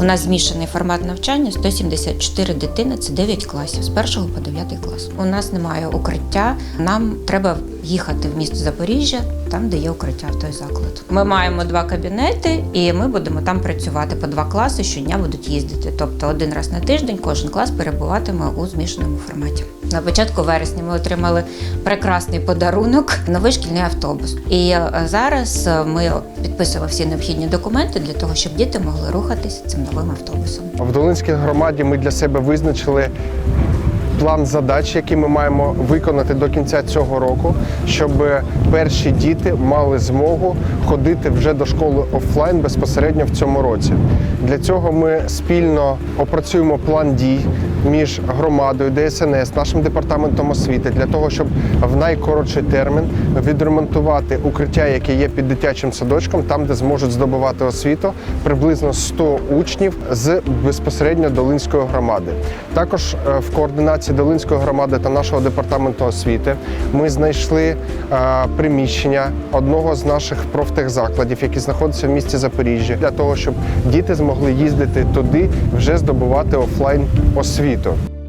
У нас змішаний формат навчання 174 дитини, це 9 класів з 1 по 9 клас. У нас немає укриття. Нам треба їхати в місто Запоріжжя, там, де є укриття в той заклад. Ми маємо два кабінети, і ми будемо там працювати по два класи. Щодня будуть їздити. Тобто один раз на тиждень кожен клас перебуватиме у змішаному форматі. На початку вересня ми отримали прекрасний подарунок новий шкільний автобус. І е, зараз е, ми підписуємо всі необхідні документи для того, щоб діти могли рухатись цим новим автобусом. В Долинській громаді ми для себе визначили план задач, які ми маємо виконати до кінця цього року, щоб перші діти мали змогу ходити вже до школи офлайн безпосередньо в цьому році. Для цього ми спільно опрацюємо план дій між громадою, ДСНС, нашим департаментом освіти для того, щоб в найкоротший термін відремонтувати укриття, яке є під дитячим садочком, там, де зможуть здобувати освіту приблизно 100 учнів з безпосередньо Долинської громади. Також е, в координації Долинської громади та нашого департаменту освіти ми знайшли е, приміщення одного з наших профтехзакладів, який знаходиться в місті Запоріжжя, для того, щоб діти змогли їздити туди, вже здобувати офлайн освіту. তো?